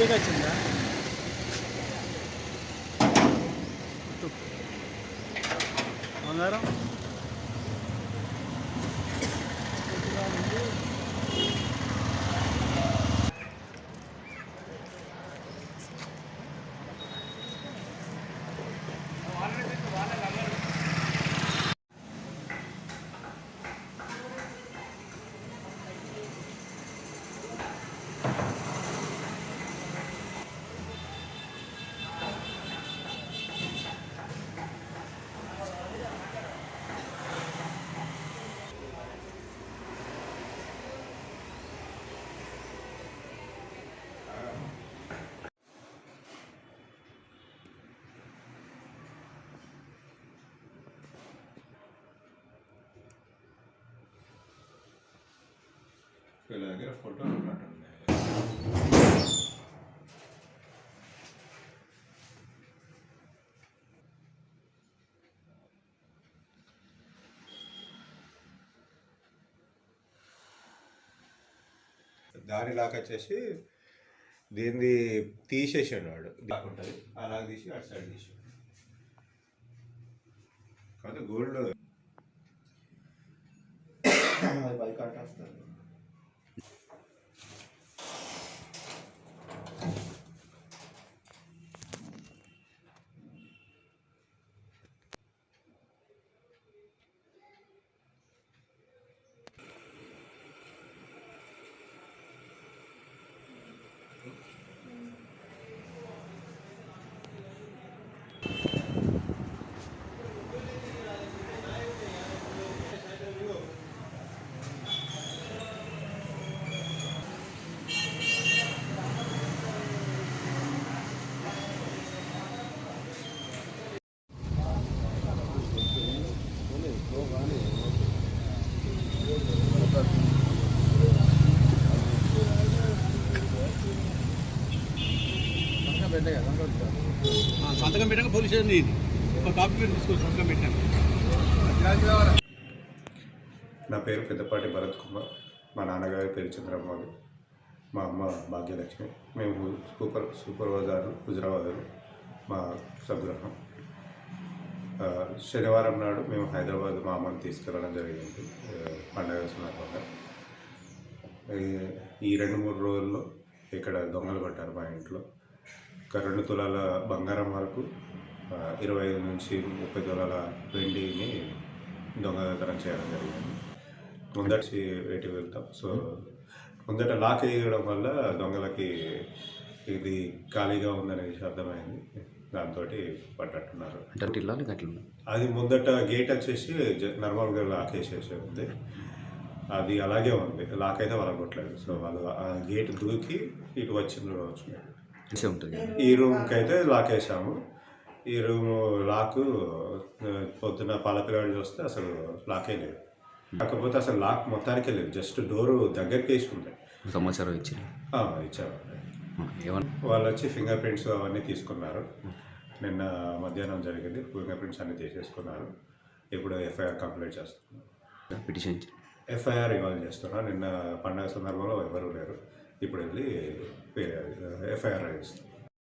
ఏం వచ్చిందా బంగారం? వీళ్ళ దగ్గర ఫోటోలు ఉన్నట్టున్నాయి దాని లాగా వచ్చేసి దీన్ని తీసేసాడు వాడు. ఉంటుంది అలా తీసి అటు సైడ్ తీసాడు. కాదు గోల్డ్ సంతకం పెట్టాక పోలీస్ స్టేషన్ ఇది. ఒక కాపీ మీరు తీసుకోవచ్చు సంతకం పెట్టాను నా పేరు పెద్దపాటి భరత్ కుమార్. మా నాన్నగారి పేరు చంద్రమౌళి. మా అమ్మ భాగ్యలక్ష్మి. మేము సూపర్ సూపర్వైజర్ హుజరాబాద్ మా స్వగృహం. శనివారం నాడు మేము హైదరాబాద్ మా అమ్మని తీసుకెళ్ళడం జరిగింది. పండగ సందర్భంగా. ఈ- ఈ రెండు మూడు రోజుల్లో ఇక్కడ దొంగలు పట్టారు మా ఇంట్లో. ఒక రెండు తులాల బంగారం వరకు ఇరవై ఐదు నుంచి ముప్పై తులాల వెండిని దొంగతనం చేయడం జరిగింది. ముందటి వేటి వెళ్తాం. సో ముందట లాక్ వేయడం వల్ల దొంగలకి ఇది ఖాళీగా ఉందనేసి అర్థమైంది. దాంతో పట్టట్టున్నారు అది ముందట గేట్ వచ్చేసి నార్మల్గా లాక్ వేసేసి ఉంది. అది అలాగే ఉంది. లాక్ అయితే వాళ్ళకొట్టలేదు సో వాళ్ళు ఆ గేట్ దూకి ఇటు వచ్చిండ్రు కావచ్చు. తెలిసే ఉంటుంది ఈ రూమ్కి అయితే లాక్ వేసాము ఈ రూమ్ లాక్ పొద్దున పాలపిల్లాడి చూస్తే అసలు లాకే లేదు. కాకపోతే అసలు లాక్ మొత్తానికే లేదు. జస్ట్ డోరు దగ్గరికి వేసి ఉంది సమాచారం ఇచ్చారు. ఏమన్నా? వాళ్ళు వచ్చి ఫింగర్ ప్రింట్స్ అవన్నీ తీసుకున్నారు. నిన్న మధ్యాహ్నం జరిగింది. ఫింగర్ ప్రింట్స్ అన్నీ తీసేసుకున్నారు. ఇప్పుడు ఎఫ్ఐఆర్ కంప్లీట్ చేస్తున్నారు. పిటిషన్ ఎఫ్ఐఆర్ ఇవాళ చేస్తున్నారు. నిన్న పండగ సందర్భంలో ఎవరు లేరు. ఇప్పుడు వెళ్ళి ఎఫ్ఐఆర్ చేస్తున్నారు